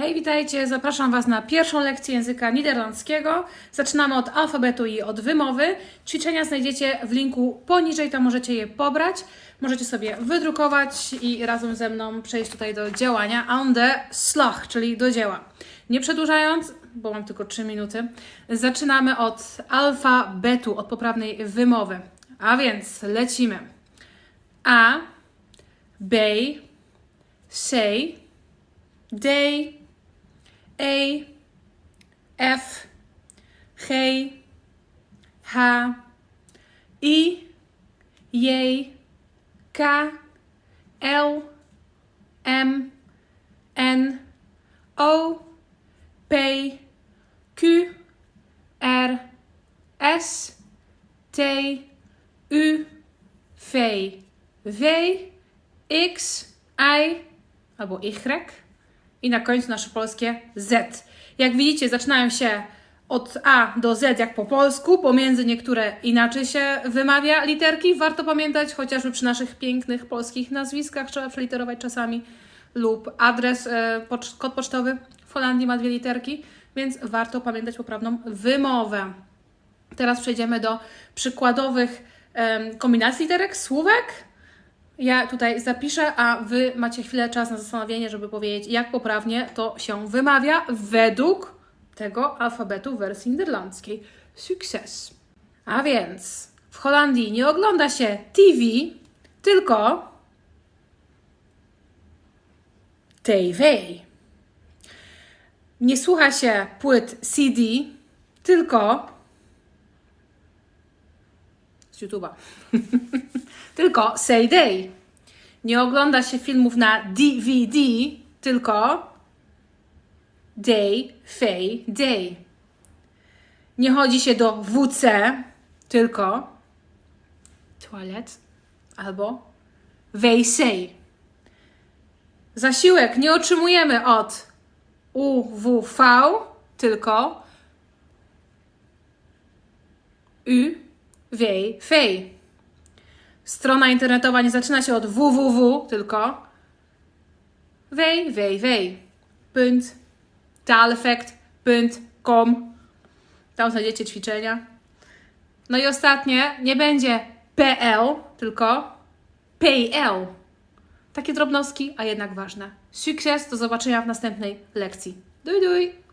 Hej, witajcie. Zapraszam Was na pierwszą lekcję języka niderlandzkiego. Zaczynamy od alfabetu i od wymowy. Ćwiczenia znajdziecie w linku poniżej, tam możecie je pobrać. Możecie sobie wydrukować i razem ze mną przejść tutaj do działania. Aan de slag, czyli do dzieła. Nie przedłużając, bo mam tylko 3 minuty, zaczynamy od alfabetu, od poprawnej wymowy. A więc lecimy. A, B, C, D, E, F, G, H, I, J, K, L, M, N, O, P, Q, R, S, T, U, V, W, X, I Y i na końcu nasze polskie Z. Jak widzicie, zaczynają się od A do Z jak po polsku, pomiędzy niektóre inaczej się wymawia literki. Warto pamiętać, chociażby przy naszych pięknych polskich nazwiskach trzeba przeliterować czasami lub adres, e, pocz- kod pocztowy w Holandii ma dwie literki, więc warto pamiętać poprawną wymowę. Teraz przejdziemy do przykładowych kombinacji literek, słówek. Ja tutaj zapiszę, a Wy macie chwilę czas na zastanowienie, żeby powiedzieć, jak poprawnie to się wymawia według tego alfabetu wersji niderlandzkiej. Sukces. A więc w Holandii nie ogląda się TV, tylko TV. Nie słucha się płyt CD, tylko YouTube'a. tylko CD. Nie ogląda się filmów na DVD, tylko day, fay, day. Nie chodzi się do WC, tylko toilet albo wc. Zasiłek nie otrzymujemy od UWV, tylko UWV. Strona internetowa nie zaczyna się od www, tylko www. Punt. Taaleffect.com. Tam znajdziecie ćwiczenia. No i ostatnie, nie będzie PL, tylko PL. Takie drobnostki, a jednak ważne. Sukces, do zobaczenia w następnej lekcji. Duj, duj!